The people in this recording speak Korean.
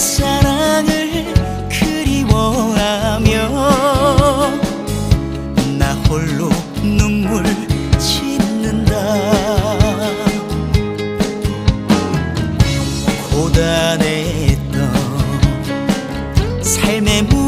사랑을 그리워하며 나 홀로 눈물 짓는다. 고단했던 삶의 무